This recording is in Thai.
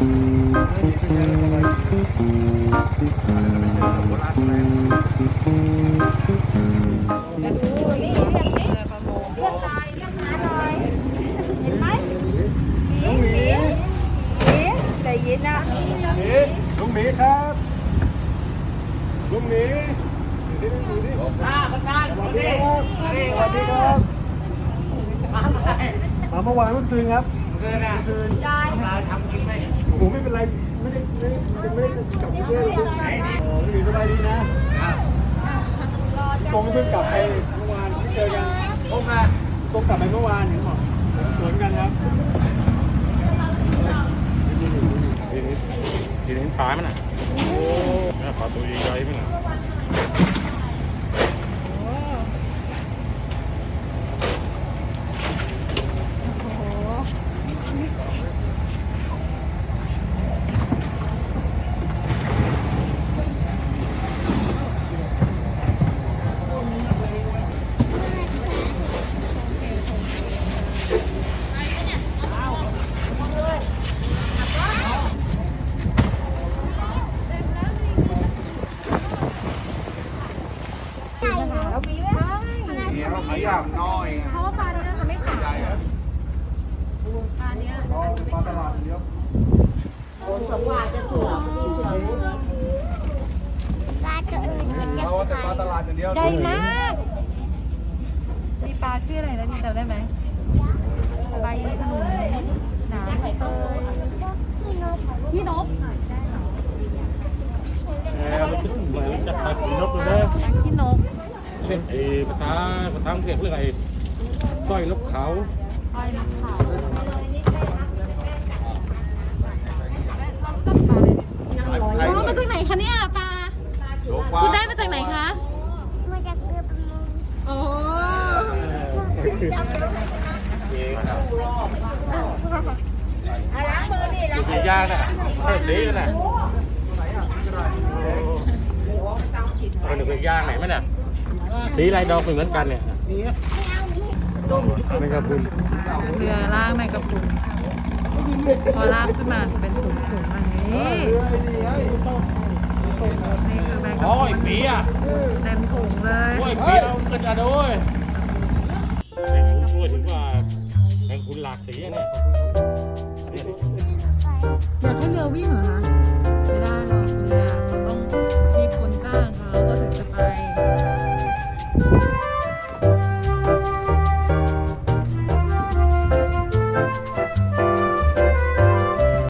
ลุงหมีครับลุงหมีดูดิดูดิอ่าประธานสวัสนี่ดีครับสวัสดีครับมาเมื่อไหร่มาเมื่อวานเมื่อคืนครับเกินอะเมื่อคืนยายเราทำกินไหม โอ้โหไม่เป็นไร ไม่ได้ไม่ได้ยังไม่ได้กลับกรุงเทพเลยโอ้ลุงหมีสบายดีนะตรงเพิ่งกลับไปเมื่อวานที่เจอกันพบมาตรงกลับไปเมื่อวานเห็นบอกสวนกันครับเห็นเห็นขามันอะโอ้ขาตัวใหญ่ๆมันอะ เดี๋ยวขายอย่างน้อยเพราะว่าปลานี้น่าจะไม่ขายใหญ่อะปลาเนี้ยมาตลาดเดียวปลาตัวอื่นมันจะเราแต่มาตลาดอย่างเดียวใหญ่มาก มีปลาชื่ออะไรนะนี่จำได้ไหมใบขนุนหนามเตย พี่นก พี่นก แหมมันคิดเหมือนจะตัดนกเลยนะ นักขี้นก เรียกไอ้ภาษาภาษาอังกฤษเรียกไอ้สร้อยนกเขาอ้อยนกเขาอ๋อมาจากไหนคะเนี่ยปลาโลกว่าคุณได้มาจากไหนคะมันจะเกลือประมงโอ้อยู่ในย่างน่ะเท่าสีน่ะ มันเป็นย่างไหนมั้ยน่ะสีลายดอกเป็นเหมือนกันเนี่ยนี่ครับคุณเรือลากแมงกะพรุนพอลากขึ้นมาจะเป็นถุงถุงๆอันนี้นี่คือแมงกะพโอ้ยรุนปีอะเต็มถุงเลยโอ้ยปีเราขึ้นอะด้วยไอ้คุณช่วยถึงว่าไอ้คุณหลากสีเนี่ยอยากให้